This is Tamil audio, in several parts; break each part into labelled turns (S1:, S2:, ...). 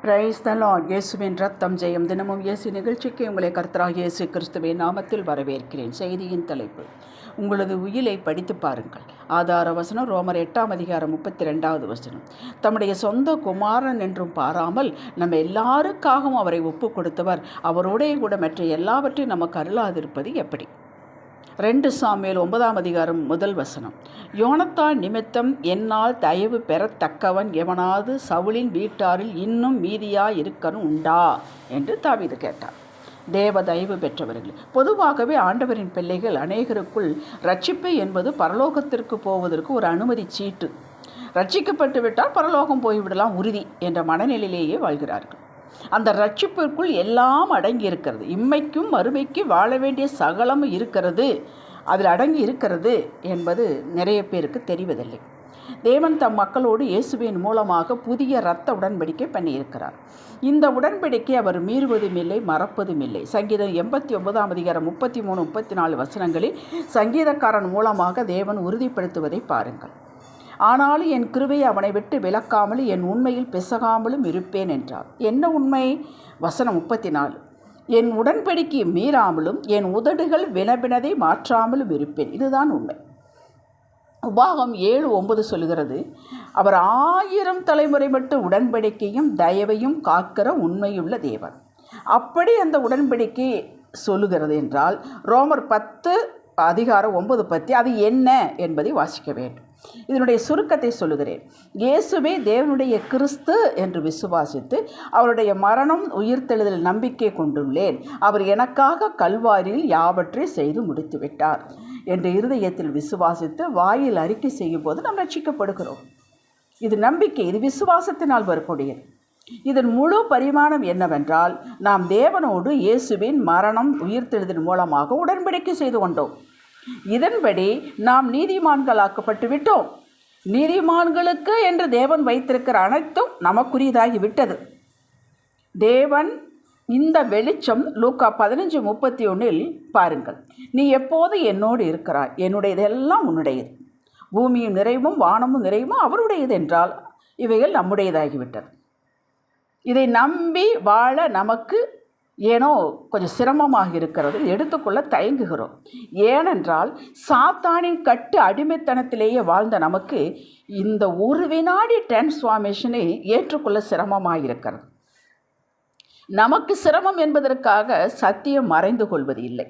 S1: பிரைஸ் த லார்ட் இயேசுவின் ரத்தம் ஜெயம். தினமும் இயேசு நிகழ்ச்சிக்கு உங்களை கர்த்தராக இயேசு கிறிஸ்துவின் நாமத்தில் வரவேற்கிறேன். செய்தியின் தலைப்பு உங்களது உயிலை படித்து பாருங்கள். ஆதார வசனம் ரோமர் எட்டாம் அதிகாரம் முப்பத்தி ரெண்டாவது வசனம். தம்முடைய சொந்த குமாரன் என்றும் பாராமல் நம்ம எல்லாருக்காகவும் அவரை ஒப்பு கொடுத்தவர். அவரோடே கூட மற்ற எல்லாவற்றையும் நமக்கு அருளாதிருப்பது எப்படி? ரெண்டு சாமியல் ஒன்பதாம் அதிகாரம் முதல் வசனம். யோனத்தான் நிமித்தம் என்னால் தயவு பெறத்தக்கவன் எவனாவது சவுளின் வீட்டாரில் இன்னும் மீதியாக இருக்கணும் உண்டா? என்று தாவீது கேட்டார். தேவ தயவு பெற்றவர்கள் பொதுவாகவே ஆண்டவரின் பிள்ளைகள் அநேகருக்குள் ரட்சிப்பு என்பது பரலோகத்திற்கு போவதற்கு ஒரு அனுமதி சீட்டு. ரட்சிக்கப்பட்டு விட்டால் பரலோகம் போய்விடலாம் உறுதி என்ற மனநிலையிலேயே வாழ்கிறார்கள். அந்த ரட்சிப்பிற்குள் எல்லாம் அடங்கி இருக்கிறது இம்மைக்கும் மறுமைக்கு வாழ வேண்டிய சகலமும் இருக்கிறது. அதில் அடங்கி இருக்கிறது என்பது நிறைய பேருக்கு தெரிவதில்லை. தேவன் தம் மக்களோடு இயேசுவின் மூலமாக புதிய இரத்த உடன்படிக்கை பண்ணியிருக்கிறார். இந்த உடன்படிக்கை அவர் மீறுவதும் இல்லை மறப்பதும் இல்லை. சங்கீதம் எண்பத்தி ஒன்பதாம் அதிகாரம் முப்பத்தி மூணு முப்பத்தி நாலு வசனங்களில் சங்கீதக்காரன் மூலமாக தேவன் உறுதிப்படுத்துவதை பாருங்கள். ஆனாலும் என் கிருபை அவனை விட்டு விலக்காமலும் என் உண்மையில் பிசகாமலும் இருப்பேன் என்றார். என்ன உண்மை? வசனம் முப்பத்தி நாலு என் உடன்படிக்கை மீறாமலும் என் உதடுகள் வினவினதை மாற்றாமலும் இருப்பேன். இதுதான் உண்மை. உபாகம் ஏழு ஒன்பது சொல்கிறது அவர் ஆயிரம் தலைமுறை மட்டும் உடன்படிக்கையும் தயவையும் காக்கிற உண்மையுள்ள தேவன். அப்படி அந்த உடன்படிக்கை சொல்லுகிறது என்றால் ரோமர் பத்து அதிகாரம் ஒன்பது பற்றி அது என்ன என்பதை வாசிக்க வேண்டும். இதனுடைய சுருக்கத்தை சொல்லுகிறேன். இயேசுவே தேவனுடைய கிறிஸ்து என்று விசுவாசித்து அவருடைய மரணம் உயிர்த்தெழுதல் நம்பிக்கை கொண்டுள்ளேன். அவர் எனக்காக கல்வாரியில் யாவற்றை செய்து முடித்துவிட்டார் என்று இருதயத்தில் விசுவாசித்து வாயில் அறிக்கை செய்யும் போது நாம் ரட்சிக்கப்படுகிறோம். இது நம்பிக்கை இது விசுவாசத்தினால் வரக்கூடியது. இதன் முழு பரிமாணம் என்னவென்றால் நாம் தேவனோடு இயேசுவின் மரணம் உயிர்த்தெழுதல் மூலமாக உடன்படிக்கை செய்து கொண்டோம். இதன்படி நாம் நீதிமான்களாக்கப்பட்டு விட்டோம் நீதிமான்களுக்கு என்று தேவன் வைத்திருக்கிற அனைத்தும் நமக்குரியதாகி விட்டது தேவன் இந்த வெளிச்சம் லூக்கா பதினஞ்சு முப்பத்தி ஒன்றில் பாருங்கள். நீ எப்போது என்னோடு இருக்கிறாய்? என்னுடையதெல்லாம் உன்னுடையது. பூமியும் நிறைவும் வானமும் நிறைவும் அவருடையது என்றால் இவைகள் நம்முடையதாகிவிட்டது. இதை நம்பி வாழ நமக்கு ஏனோ கொஞ்சம் சிரமமாக இருக்கிறது எடுத்துக்கொள்ள தயங்குகிறோம். ஏனென்றால் சாத்தானின் கட்டு அடிமைத்தனத்திலேயே வாழ்ந்த நமக்கு இந்த ஒரு வினாடி டிரான்ஸ்ஃபார்மேஷனை ஏற்றுக்கொள்ள சிரமமாக இருக்கிறது. நமக்கு சிரமம் என்பதற்காக சத்தியம் மறைந்து கொள்வது இல்லை.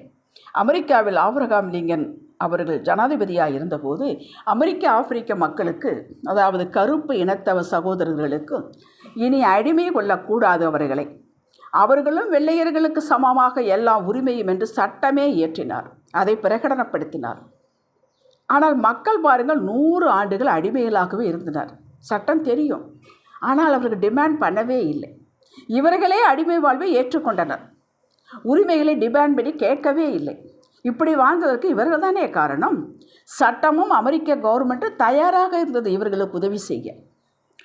S1: அமெரிக்காவில் ஆப்ரகாம் லிங்கன் அவர்கள் ஜனாதிபதியாக இருந்தபோது அமெரிக்க ஆப்பிரிக்க மக்களுக்கு அதாவது கருப்பு இனத்தவ சகோதரர்களுக்கும் இனி அடிமை கொள்ளக்கூடாது அவர்களை. அவர்களும் வெள்ளையர்களுக்கு சமமாக எல்லா உரிமையும் என்று சட்டமே இயற்றினார். அதை பிரகடனப்படுத்தினார். ஆனால் மக்கள் பாருங்கள் நூறு ஆண்டுகள் அடிமைகளாகவே இருந்தனர். சட்டம் தெரியும். ஆனால் அவர்கள் டிமாண்ட் பண்ணவே இல்லை. இவர்களே அடிமை வாழ்வை ஏற்றுக்கொண்டனர். உரிமைகளை டிமாண்ட் பண்ணி கேட்கவே இல்லை. இப்படி வாழ்ந்ததற்கு இவர்கள் தானே காரணம்? சட்டமும் அமெரிக்க கவர்மெண்ட்டும் தயாராக இருந்தது இவர்களுக்கு உதவி செய்ய.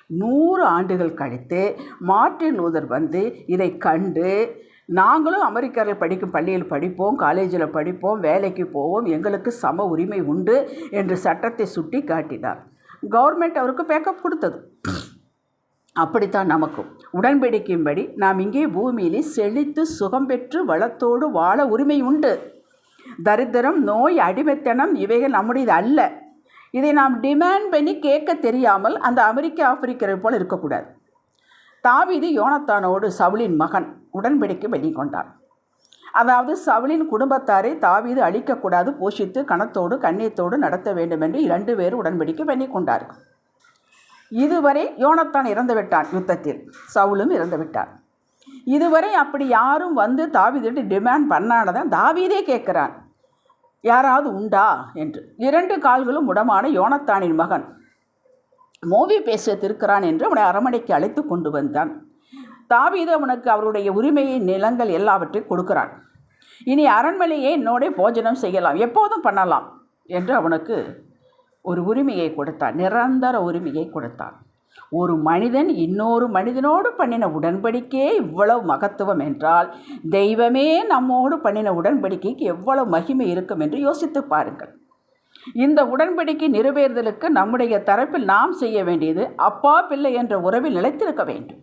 S1: நூறு ஆண்டுகள் கழித்து மார்ட்டின் லூதர் வந்து இதை கண்டு நாங்களும் அமெரிக்கர்கள் படிக்கும் பள்ளியில் படிப்போம் காலேஜில் படிப்போம் வேலைக்கு போவோம் எங்களுக்கு சம உரிமை உண்டு என்று சட்டத்தை சுட்டி காட்டினார். கவர்மெண்ட் அவருக்கு பேக்கப் கொடுத்தது. அப்படித்தான் நமக்கும். உடன்படிக்கையின்படி நாம் இங்கே பூமியிலே செழித்து சுகம் பெற்று வளத்தோடு வாழ உரிமை உண்டு. தரித்திரம் நோய் அடிமைத்தனம் இவைகள் நம்முடையது அல்ல. இதை நாம் டிமாண்ட் பண்ணி கேட்க தெரியாமல் அந்த அமெரிக்க ஆப்பிரிக்கரை போல் இருக்கக்கூடாது. தாவீது யோனத்தானோடு சவுலின் மகன் உடன்படிக்கை வெளிக்கொண்டார் அதாவது சவுலின் குடும்பத்தாரை தாவீது அழிக்கக்கூடாது போஷித்து கணத்தோடு கண்ணியத்தோடு நடத்த வேண்டும் என்று இரண்டு பேர் உடன்படிக்கை பண்ணி கொண்டார்கள் இதுவரை யோனத்தான் இறந்துவிட்டான் யுத்தத்தில். சவுலும் இறந்துவிட்டார் இதுவரை அப்படி யாரும் வந்து தாவீதிட்டு டிமாண்ட் பண்ணானதான் தாவீதே கேட்குறான். யாராவது உண்டா என்று. இரண்டு கால்களும் உடமான யோனத்தானின் மகன். மோவி பேச திருக்கிறான் என்று அவனை அரமனைக்கு அழைத்து கொண்டு வந்தான். தாவீது அவனுக்கு அவருடைய உரிமையை நிலங்கள் எல்லாவற்றையும் கொடுக்கிறான். இனி அரண்மனையை என்னோட போஜனம் செய்யலாம். எப்போதும் பண்ணலாம் என்று அவனுக்கு ஒரு உரிமையை கொடுத்தான். நிரந்தர உரிமையை கொடுத்தான். ஒரு மனிதன் இன்னொரு மனிதனோடு பண்ணின உடன்படிக்கையே இவ்வளவு மகத்துவம் என்றால் தெய்வமே நம்மோடு பண்ணின உடன்படிக்கைக்கு எவ்வளவு மகிமை இருக்கும் என்று யோசித்து பாருங்கள். இந்த உடன்படிக்கை நிறைவேறுதலுக்கு நம்முடைய தரப்பில் நாம் செய்ய வேண்டியது அப்பா பிள்ளை என்ற உறவில் நிலைத்திருக்க வேண்டும்.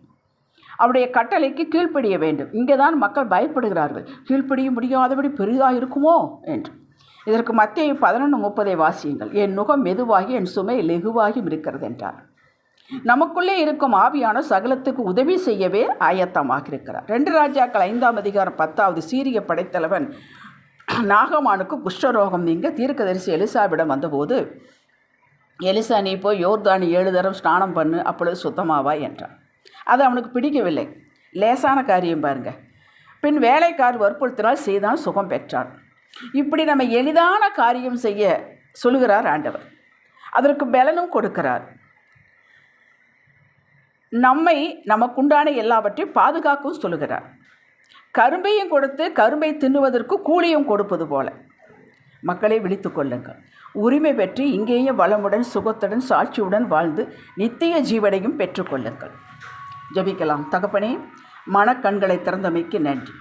S1: அவருடைய கட்டளைக்கு கீழ்ப்படிய வேண்டும். இங்கே தான் மக்கள் பயப்படுகிறார்கள். கீழ்ப்படிய முடியாதபடி பெரிதாக இருக்குமோ என்று. இதற்கு மத்திய பதினொன்று முப்பதை வாசியுங்கள். என் நுகம் மெதுவாகி என் சுமை லெகுவாகியும் இருக்கிறது என்றார். நமக்குள்ளே இருக்கும் ஆவியான சகலத்துக்கு உதவி செய்யவே ஆயத்தமாக இருக்கிறார் ரெண்டு ராஜாக்கள் ஐந்தாம் அதிகாரம் பத்தாவது சீரிய படைத்தலைவன் நாகமானுக்கு குஷ்டரோகம் நீங்க தீர்க்கதரிசி எலிசாவிடம் வந்தபோது எலிசா நீ போய் யோர்தானி ஏழு தரம் ஸ்நானம் பண்ணு அப்பொழுது சுத்தமாவா? என்றான். அது அவனுக்கு பிடிக்கவில்லை. லேசான காரியம் பாருங்க. பின் வேலைக்கார் வற்புறுத்தினால் செய்தான் சுகம் பெற்றான். இப்படி நம்ம எளிதான காரியம் செய்ய சொல்லுகிறார் ஆண்டவர். அதற்கு பலனும் கொடுக்கிறார். நம்மை நமக்குண்டான எல்லாவற்றையும் பாதுகாக்கவும் சொல்லுகிறார். கரும்பையும் கொடுத்து கரும்பை தின்னுவதற்கு கூலியும் கொடுப்பது போல. மக்களை விழித்து கொள்ளுங்கள். உரிமை பெற்று இங்கேயும் வளமுடன் சுகத்துடன் சாட்சியுடன் வாழ்ந்து நித்திய ஜீவனையும் பெற்றுக்கொள்ளுங்கள் ஜபிக்கலாம். தகப்பனே மனக்கண்களை திறந்தமைக்கு நன்றி.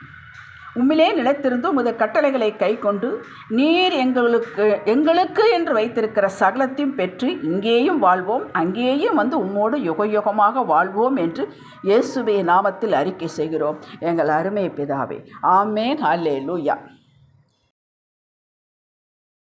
S1: உம்மிலே நிலைத்திருந்து உமது கட்டளைகளை கை கொண்டு நீர் எங்களுக்கு எங்களுக்கு என்று வைத்திருக்கிற சகலத்தையும் பெற்று இங்கேயும் வாழ்வோம் அங்கேயும் வந்து உம்மோடு யுகயுகமாக வாழ்வோம் என்று இயேசுவை நாமத்தில் அறிக்கை செய்கிறோம். எங்கள் அருமை பிதாவே ஆமேன் ஹல்லே லூயா